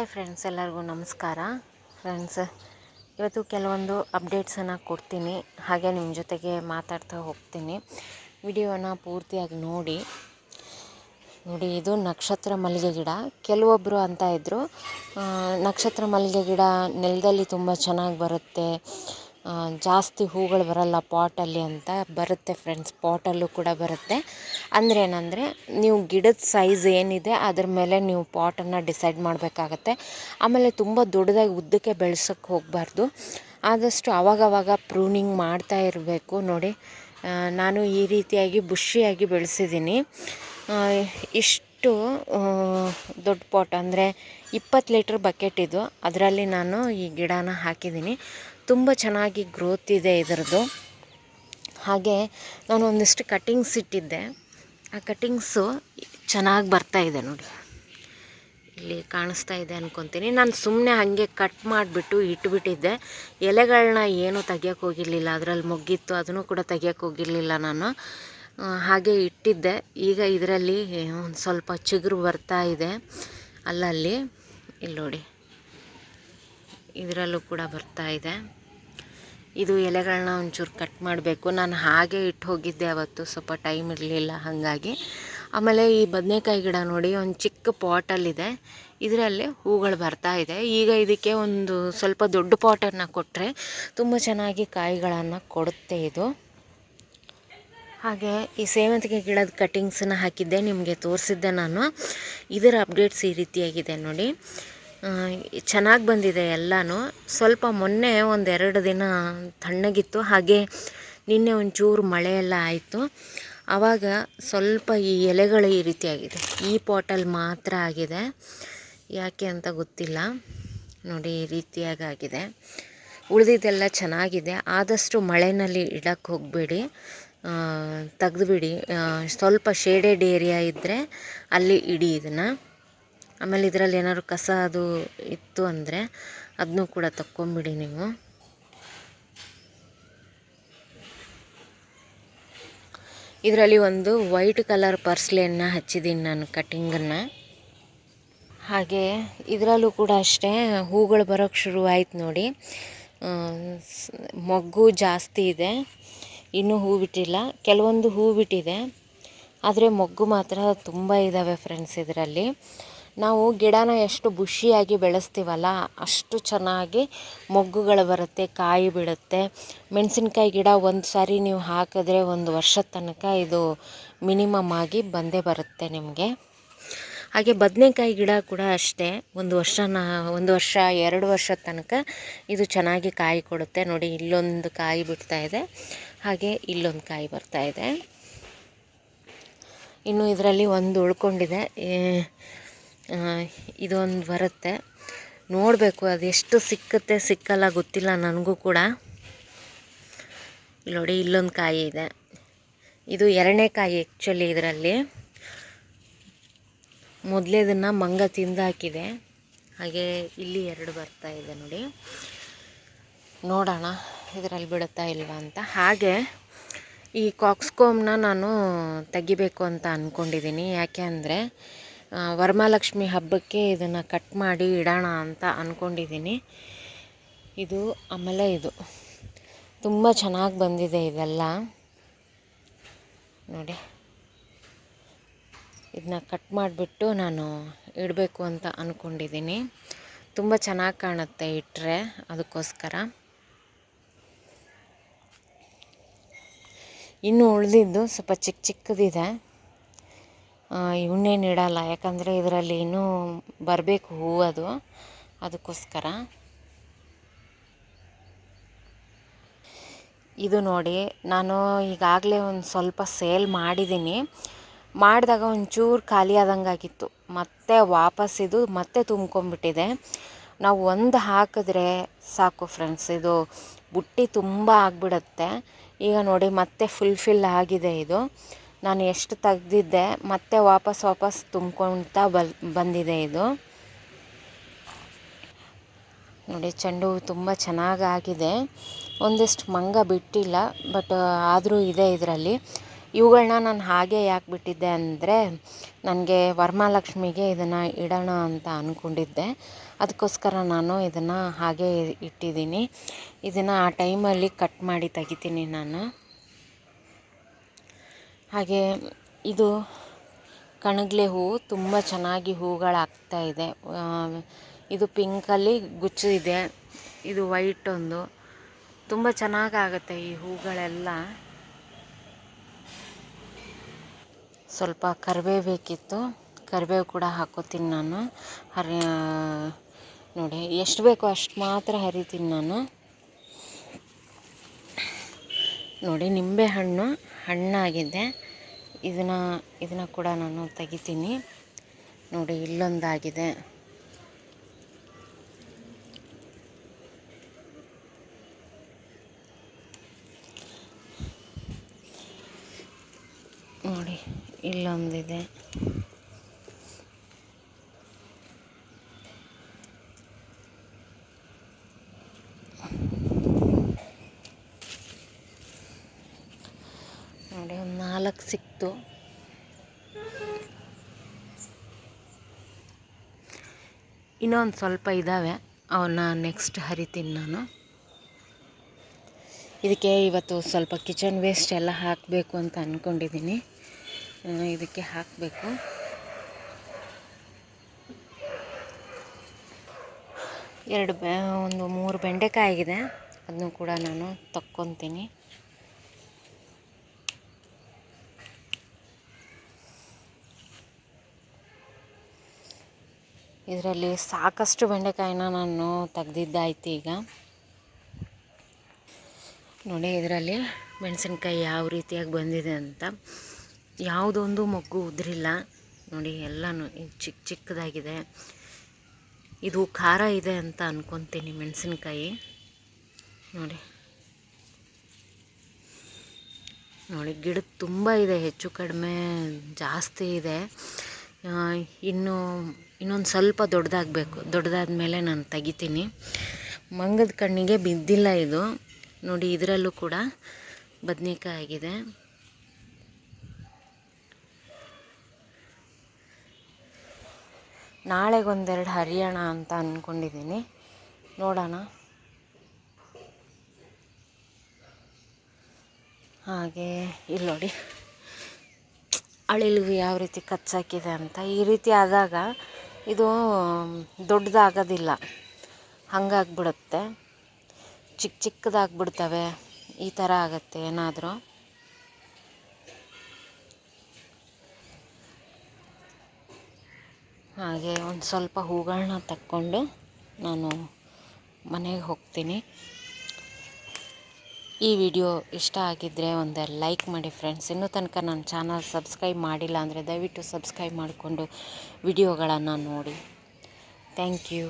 Hi friends ಎಲ್ಲರಿಗೂ ನಮಸ್ಕಾರ. Friends ಇವತ್ತು ಕೆಲವೊಂದು ಅಪ್ಡೇಟ್ಸನ್ನು ಕೊಡ್ತೀನಿ. ಹಾಗೆ ನಿಮ್ಮ ಜೊತೆಗೆ ಮಾತಾಡ್ತಾ ಹೋಗ್ತೀನಿ. ವಿಡಿಯೋನ ಪೂರ್ತಿಯಾಗಿ ನೋಡಿ. ನೋಡಿ, ಇದು ನಕ್ಷತ್ರ ಮಲ್ಲಿಗೆ ಗಿಡ. ಕೆಲವೊಬ್ಬರು ಅಂತ ಇದ್ದರು ನಕ್ಷತ್ರ ಮಲ್ಲಿಗೆ ಗಿಡ ನೆಲದಲ್ಲಿ ತುಂಬ ಚೆನ್ನಾಗಿ ಬರುತ್ತೆ. ಜಾಸ್ತಿ ಹೂಗಳು ಬರಲ್ಲ ಪಾಟಲ್ಲಿ ಅಂತ ಬರುತ್ತೆ ಫ್ರೆಂಡ್ಸ್ ಪಾಟಲ್ಲೂ ಕೂಡ ಬರುತ್ತೆ. ಅಂದರೆ ಏನಂದರೆ ನೀವು ಗಿಡದ ಸೈಜ್ ಏನಿದೆ ಅದ್ರ ಮೇಲೆ ನೀವು ಪಾಟನ್ನು ಡಿಸೈಡ್ ಮಾಡಬೇಕಾಗತ್ತೆ. ಆಮೇಲೆ ತುಂಬ ದೊಡ್ಡದಾಗಿ ಉದ್ದಕ್ಕೆ ಬೆಳ್ಸೋಕ್ಕೆ ಹೋಗಬಾರ್ದು. ಆದಷ್ಟು ಆವಾಗವಾಗ ಪ್ರೂನಿಂಗ್ ಮಾಡ್ತಾ ಇರಬೇಕು. ನೋಡಿ ನಾನು ಈ ರೀತಿಯಾಗಿ ಬುಷಿಯಾಗಿ ಬೆಳೆಸಿದ್ದೀನಿ. ಆ, ಇಷ್ಟು ದೊಡ್ಡ ಪಾಟ್ ಅಂದರೆ ಇಪ್ಪತ್ತು ಲೀಟ್ರ್ ಬಕೆಟ್ ಇದು. ಅದರಲ್ಲಿ ನಾನು ಈ ಗಿಡನ ಹಾಕಿದ್ದೀನಿ. ತುಂಬ ಚೆನ್ನಾಗಿ ಗ್ರೋತ್ ಇದೆ ಇದರದ್ದು. ಹಾಗೆ ನಾನು ಒಂದಿಷ್ಟು ಕಟ್ಟಿಂಗ್ಸ್ ಇಟ್ಟಿದ್ದೆ. ಆ ಕಟ್ಟಿಂಗ್ಸು ಚೆನ್ನಾಗಿ ಬರ್ತಾ ಇದೆ ನೋಡಿ. ಇಲ್ಲಿ ಕಾಣಿಸ್ತಾ ಇದೆ ಅನ್ಕೊತೀನಿ. ನಾನು ಸುಮ್ಮನೆ ಹಾಗೆ ಕಟ್ ಮಾಡಿಬಿಟ್ಟು ಇಟ್ಬಿಟ್ಟಿದ್ದೆ. ಎಲೆಗಳನ್ನ ಏನೂ ತೆಗಿಯೋಕೆ ಹೋಗಿರಲಿಲ್ಲ. ಅದರಲ್ಲಿ ಮೊಗ್ಗಿತ್ತು. ಅದನ್ನು ಕೂಡ ತೆಗಿಯೋಕೆ ಹೋಗಿರಲಿಲ್ಲ ನಾನು. ಹಾಗೆ ಇಟ್ಟಿದ್ದೆ. ಈಗ ಇದರಲ್ಲಿ ಒಂದು ಸ್ವಲ್ಪ ಚಿಗುರು ಬರ್ತಾ ಇದೆ. ಅಲ್ಲಲ್ಲಿ ಇಲ್ಲಿ ನೋಡಿ. ಇದರಲ್ಲೂ ಕೂಡ ಬರ್ತಾ ಇದೆ. ಇದು ಎಲೆಗಳನ್ನ ಒಂಚೂರು ಕಟ್ ಮಾಡಬೇಕು. ನಾನು ಹಾಗೆ ಇಟ್ಟು ಹೋಗಿದ್ದೆ ಅವತ್ತು. ಸ್ವಲ್ಪ ಟೈಮ್ ಇರಲಿಲ್ಲ ಹಾಗಾಗಿ. ಆಮೇಲೆ ಈ ಬದನೆಕಾಯಿ ಗಿಡ ನೋಡಿ, ಒಂದು ಚಿಕ್ಕ ಪಾಟಲ್ಲಿದೆ ಇದರಲ್ಲಿ ಹೂಗಳು ಬರ್ತಾ ಇದೆ. ಈಗ ಇದಕ್ಕೆ ಒಂದು ಸ್ವಲ್ಪ ದೊಡ್ಡ ಪಾಟನ್ನು ಕೊಟ್ಟರೆ ತುಂಬ ಚೆನ್ನಾಗಿ ಕಾಯಿಗಳನ್ನು ಕೊಡುತ್ತೆ ಇದು. ಹಾಗೆ ಈ ಸೇವಂತಿಗೆ ಗಿಡದ ಕಟಿಂಗ್ಸನ್ನು ಹಾಕಿದ್ದೆ, ನಿಮಗೆ ತೋರಿಸಿದ್ದೆ ನಾನು. ಇದರ ಅಪ್ಡೇಟ್ಸ್ ಈ ರೀತಿಯಾಗಿದೆ ನೋಡಿ. ಚೆನ್ನಾಗಿ ಬಂದಿದೆ ಎಲ್ಲನೂ. ಸ್ವಲ್ಪ ಮೊನ್ನೆ ಒಂದೆರಡು ದಿನ ತಣ್ಣಗಿತ್ತು, ಹಾಗೆ ನಿನ್ನೆ ಒಂಚೂರು ಮಳೆ ಎಲ್ಲ ಆಯಿತು. ಆವಾಗ ಸ್ವಲ್ಪ ಈ ಎಲೆಗಳು ಈ ರೀತಿಯಾಗಿದೆ. ಈ ಪಾಟಲ್ಲಿ ಮಾತ್ರ ಆಗಿದೆ. ಯಾಕೆ ಅಂತ ಗೊತ್ತಿಲ್ಲ. ನೋಡಿ, ಈ ರೀತಿಯಾಗಿ ಆಗಿದೆ ಉಳಿದಿದ್ದೆಲ್ಲ ಚೆನ್ನಾಗಿದೆ. ಆದಷ್ಟು ಮಳೆಯಲ್ಲಿ ಇಡಕ್ಕೆ ಹೋಗಬೇಡಿ. ತೆಗೆದುಬಿಡಿ. ಸ್ವಲ್ಪ ಶೇಡೆಡ್ ಏರಿಯಾ ಇದ್ದರೆ ಅಲ್ಲಿ ಇಡಿ ಇದನ್ನು. ಆಮೇಲೆ ಇದರಲ್ಲಿ ಏನಾದ್ರು ಕಸ ಅದು ಇತ್ತು ಅಂದರೆ ಅದನ್ನೂ ಕೂಡ ತಕ್ಕೊಂಬಿಡಿ ನೀವು. ಇದರಲ್ಲಿ ಒಂದು ವೈಟ್ ಕಲರ್ ಪರ್ಸ್ಲೆಯನ್ನು ಹಚ್ಚಿದ್ದೀನಿ ನಾನು ಕಟ್ಟಿಂಗನ್ನು ಹಾಗೆ ಇದರಲ್ಲೂ ಕೂಡ ಅಷ್ಟೇ, ಹೂಗಳು ಬರೋಕ್ಕೆ ಶುರುವಾಯ್ತು ನೋಡಿ. ಮೊಗ್ಗು ಜಾಸ್ತಿ ಇದೆ. ಇನ್ನೂ ಹೂ ಬಿಟ್ಟಿಲ್ಲ. ಕೆಲವೊಂದು ಹೂ ಬಿಟ್ಟಿದೆ. ಆದರೆ ಮೊಗ್ಗು ಮಾತ್ರ ತುಂಬ ಇದ್ದಾವೆ ಫ್ರೆಂಡ್ಸ್ ಇದರಲ್ಲಿ. ನಾವು ಗಿಡನ ಎಷ್ಟು ಬುಷಿಯಾಗಿ ಬೆಳೆಸ್ತೀವಲ್ಲ, ಅಷ್ಟು ಚೆನ್ನಾಗಿ ಮೊಗ್ಗುಗಳು ಬರುತ್ತೆ, ಕಾಯಿ ಬಿಡುತ್ತೆ. ಮೆಣಸಿನ್ಕಾಯಿ ಗಿಡ ಒಂದು ಸಾರಿ ನೀವು ಹಾಕಿದ್ರೆ ಒಂದು ವರ್ಷದ ತನಕ ಇದು ಮಿನಿಮಮ್ ಆಗಿ ಬಂದೇ ಬರುತ್ತೆ ನಿಮಗೆ. ಹಾಗೆ ಬದನೆಕಾಯಿ ಗಿಡ ಕೂಡ ಅಷ್ಟೇ. ಒಂದು ವರ್ಷ ಒಂದು ವರ್ಷ, ಎರಡು ವರ್ಷದ ತನಕ ಇದು ಚೆನ್ನಾಗಿ ಕಾಯಿ ಕೊಡುತ್ತೆ. ನೋಡಿ, ಇಲ್ಲೊಂದು ಕಾಯಿ ಬಿಡ್ತಾ ಇದೆ. ಹಾಗೆ ಇಲ್ಲೊಂದು ಕಾಯಿ ಬರ್ತಾ ಇದೆ. ಇನ್ನು ಇದರಲ್ಲಿ ಒಂದು ಉಳ್ಕೊಂಡಿದೆ. ಇದೊಂದು ಬರುತ್ತೆ. ನೋಡಬೇಕು ಅದೆಷ್ಟು ಸಿಕ್ಕುತ್ತೆ, ಸಿಕ್ಕಲ್ಲ ಗೊತ್ತಿಲ್ಲ ನನಗೂ ಕೂಡ. ನೋಡಿ, ಇಲ್ಲೊಂದು ಕಾಯಿ ಇದೆ. ಇದು ಎರಡನೇ ಕಾಯಿ ಆ್ಯಕ್ಚುಲಿ ಇದರಲ್ಲಿ. ಮೊದಲೇದನ್ನು ಮಂಗ ತಿಂದು ಹಾಕಿದೆ. ಹಾಗೆ ಇಲ್ಲಿ ಎರಡು ಬರ್ತಾ ಇದೆ ನೋಡಿ. ನೋಡೋಣ ಇದರಲ್ಲಿ ಬಿಡುತ್ತಾ ಇಲ್ವಾ ಅಂತ. ಹಾಗೆ ಈ ಕಾಕ್ಸ್ಕೋಮ್ನ ನಾನು ತೆಗಿಬೇಕು ಅಂತ ಅಂದ್ಕೊಂಡಿದ್ದೀನಿ ಯಾಕೆ ಅಂದರೆ ವರಮಹಾಲಕ್ಷ್ಮಿ ಹಬ್ಬಕ್ಕೆ ಇದನ್ನು ಕಟ್ ಮಾಡಿ ಇಡೋಣ ಅಂತ ಅಂದ್ಕೊಂಡಿದ್ದೀನಿ ಇದು ಆಮೇಲೆ ಇದು. ತುಂಬ ಚೆನ್ನಾಗಿ ಬಂದಿದೆ ಇದೆಲ್ಲ. ನೋಡಿ. ಇದನ್ನ ಕಟ್ ಮಾಡಿಬಿಟ್ಟು ನಾನು ಇಡಬೇಕು ಅಂತ ಅಂದ್ಕೊಂಡಿದ್ದೀನಿ ತುಂಬ ಚೆನ್ನಾಗಿ ಕಾಣುತ್ತೆ ಇಟ್ಟರೆ ಅದಕ್ಕೋಸ್ಕರ. ಇನ್ನು ಉಳಿದಿದ್ದು ಸ್ವಲ್ಪ ಚಿಕ್ಕ ಚಿಕ್ಕದಿದೆ. ಇವನ್ನೇನು ಇಡಲ್ಲ, ಯಾಕಂದರೆ ಇದರಲ್ಲಿ ಇನ್ನೂ ಬರಬೇಕು ಹೂವು ಅದು. ಅದಕ್ಕೋಸ್ಕರ. ಇದು ನೋಡಿ, ನಾನು ಈಗಾಗಲೇ ಒಂದು ಸ್ವಲ್ಪ ಸೇಲ್ ಮಾಡಿದ್ದೀನಿ ಮಾಡಿದಾಗ ಒಂಚೂರು ಖಾಲಿ ಆದಂಗೆ ಆಗಿತ್ತು. ಮತ್ತೆ ವಾಪಸ್ ಇದು ಮತ್ತೆ ತುಂಬ್ಕೊಂಬಿಟ್ಟಿದೆ ನಾವು ಒಂದು ಹಾಕಿದ್ರೆ ಸಾಕು ಫ್ರೆಂಡ್ಸ್ ಇದು ಬುಟ್ಟಿ ತುಂಬ ಆಗಿಬಿಡತ್ತೆ. ಈಗ ನೋಡಿ ಮತ್ತೆ ಫುಲ್ ಫಿಲ್ ಆಗಿದೆ ಇದು. ನಾನು ಎಷ್ಟು ತೆಗ್ದಿದ್ದೆ, ಮತ್ತೆ ವಾಪಸ್ ವಾಪಸ್ ತುಂಬ್ಕೊಳ್ತಾ ಬಲ್, ಬಂದಿದೆ ಇದು. ನೋಡಿ ಚೆಂಡು ಹೂವು ತುಂಬ ಚೆನ್ನಾಗಾಗಿದೆ. ಒಂದಿಷ್ಟು ಮಂಗ ಬಿಟ್ಟಿಲ್ಲ ಬಟ್ ಆದರೂ ಇದೆ ಇದರಲ್ಲಿ. ಇವುಗಳನ್ನ ನಾನು ಹಾಗೆ ಯಾಕೆ ಬಿಟ್ಟಿದ್ದೆ ಅಂದರೆ, ನನಗೆ ವರಮಹಾಲಕ್ಷ್ಮಿಗೆ ಇದನ್ನು ಇಡೋಣ ಅಂತ ಅಂದ್ಕೊಂಡಿದ್ದೆ ಅದಕ್ಕೋಸ್ಕರ ನಾನು ಇದನ್ನು ಹಾಗೆ ಇಟ್ಟಿದ್ದೀನಿ. ಇದನ್ನು ಆ ಟೈಮಲ್ಲಿ ಕಟ್ ಮಾಡಿ ತೆಗಿತೀನಿ ನಾನು. ಹಾಗೆ ಇದು ಕಣಗ್ಲೆ ಹೂವು ತುಂಬ ಚೆನ್ನಾಗಿ ಹೂಗಳಾಗ್ತಾ ಇದೆ. ಇದು ಪಿಂಕಲ್ಲಿ ಗುಚ್ಚು ಇದೆ. ಇದು ವೈಟ್ ಒಂದು. ತುಂಬ ಚೆನ್ನಾಗಾಗುತ್ತೆ ಈ ಹೂಗಳೆಲ್ಲ. ಸ್ವಲ್ಪ ಕರಿಬೇವು ಬೇಕಿತ್ತು. ಕರಿಬೇವು ಕೂಡ ಹಾಕೋತೀನಿ ನಾನು. ಹರಿ ನೋಡಿ, ಎಷ್ಟು ಬೇಕೋ ಅಷ್ಟು ಮಾತ್ರ ಹರಿತೀನಿ ನಾನು. ನೋಡಿ ನಿಂಬೆ ಹಣ್ಣು ಹಣ್ಣಾಗಿದೆ. ಇದನ್ನ, ಇದನ್ನು ಕೂಡ ನಾನು ತೆಗಿತೀನಿ. ನೋಡಿ, ಇಲ್ಲೊಂದಾಗಿದೆ ನೋಡಿ ಇಲ್ಲೊಂದಿದೆ. ನೋಡಿ, ಒಂದು ನಾಲ್ಕು ಸಿಕ್ತು. ಇನ್ನೊಂದು ಸ್ವಲ್ಪ ಇದ್ದಾವೆ ಅವನ್ನ ನೆಕ್ಸ್ಟ್ ಹರಿತೀನಿ ನಾನು. ಇದಕ್ಕೆ ಇವತ್ತು ಸ್ವಲ್ಪ ಕಿಚನ್ ವೇಸ್ಟ್ ಎಲ್ಲ ಹಾಕಬೇಕು ಅಂತ ಅಂದ್ಕೊಂಡಿದ್ದೀನಿ ಇದಕ್ಕೆ ಹಾಕಬೇಕು. ಎರಡು ಬೆ, ಒಂದು ಮೂರು ಬೆಂಡೆಕಾಯಿ ಆಗಿದೆ. ಅದನ್ನು ಕೂಡ ನಾನು ತಕ್ಕೊತೀನಿ. ಇದರಲ್ಲಿ ಸಾಕಷ್ಟು ಬೆಂಡೆಕಾಯಿನ ನಾನು ತೆಗ್ದಿದ್ದಾಯ್ತು ಈಗ. ನೋಡಿ, ಇದರಲ್ಲಿ ಮೆಣಸಿನ್ಕಾಯಿ ಯಾವ ರೀತಿಯಾಗಿ ಬಂದಿದೆ ಅಂತ. ಯಾವುದೊಂದು ಮೊಗ್ಗು ಉದ್ರಿಲ್ಲ. ನೋಡಿ, ಎಲ್ಲನೂ ಚಿಕ್ಕ ಚಿಕ್ಕದಾಗಿದೆ. ಇದು ಖಾರ ಇದೆ ಅಂತ ಅಂದ್ಕೊತೀನಿ ಮೆಣಸಿನ್ಕಾಯಿ. ನೋಡಿ. ನೋಡಿ ಗಿಡ ತುಂಬ ಇದೆ, ಹೆಚ್ಚು ಕಡಿಮೆ ಜಾಸ್ತಿ ಇದೆ. ಇನ್ನು ಇನ್ನೊಂದು ಸ್ವಲ್ಪ ದೊಡ್ಡದಾಗಬೇಕು ದೊಡ್ಡದಾದ ಮೇಲೆ ನಾನು ತೆಗಿತೀನಿ. ಮಂಗದ ಕಣ್ಣಿಗೆ ಬಿದ್ದಿಲ್ಲ ಇದು. ನೋಡಿ, ಇದರಲ್ಲೂ ಕೂಡ ಬದನೇಕಾಯಿ ಆಗಿದೆ. ನಾಳೆಗೊಂದೆರಡು ಹರಿಯೋಣ ಅಂತ ಅಂದ್ಕೊಂಡಿದ್ದೀನಿ ನೋಡೋಣ. ಹಾಗೆ ಇಲ್ಲಿ ನೋಡಿ. ಅಳಿಲು ಯಾವ ರೀತಿ ಕಚ್ಚಾಕಿದೆ ಅಂತ. ಈ ರೀತಿ ಆದಾಗ ಇದು ದೊಡ್ಡದಾಗೋದಿಲ್ಲ. ಹಂಗಾಗ್ಬಿಡುತ್ತೆ. ಚಿಕ್ಕ ಚಿಕ್ಕದಾಗ್ಬಿಡ್ತವೆ. ಈ ಥರ ಆಗುತ್ತೆ ಏನಾದರೂ. ಹಾಗೆ ಒಂದು ಸ್ವಲ್ಪ ಹೂಗಳನ್ನ ತಕ್ಕೊಂಡು ನಾನು ಮನೆಗೆ ಹೋಗ್ತೀನಿ. ಈ ವಿಡಿಯೋ ಇಷ್ಟ ಆಗಿದ್ದರೆ ಒಂದು ಲೈಕ್ ಮಾಡಿ ಫ್ರೆಂಡ್ಸ್. ಇನ್ನೂ ತನಕ ನನ್ನ ಚಾನಲ್ ಸಬ್ಸ್ಕ್ರೈಬ್ ಮಾಡಿಲ್ಲ ಅಂದರೆ ದಯವಿಟ್ಟು ಸಬ್ಸ್ಕ್ರೈಬ್ ಮಾಡಿಕೊಂಡು ವಿಡಿಯೋಗಳನ್ನು ನೋಡಿ. Thank you.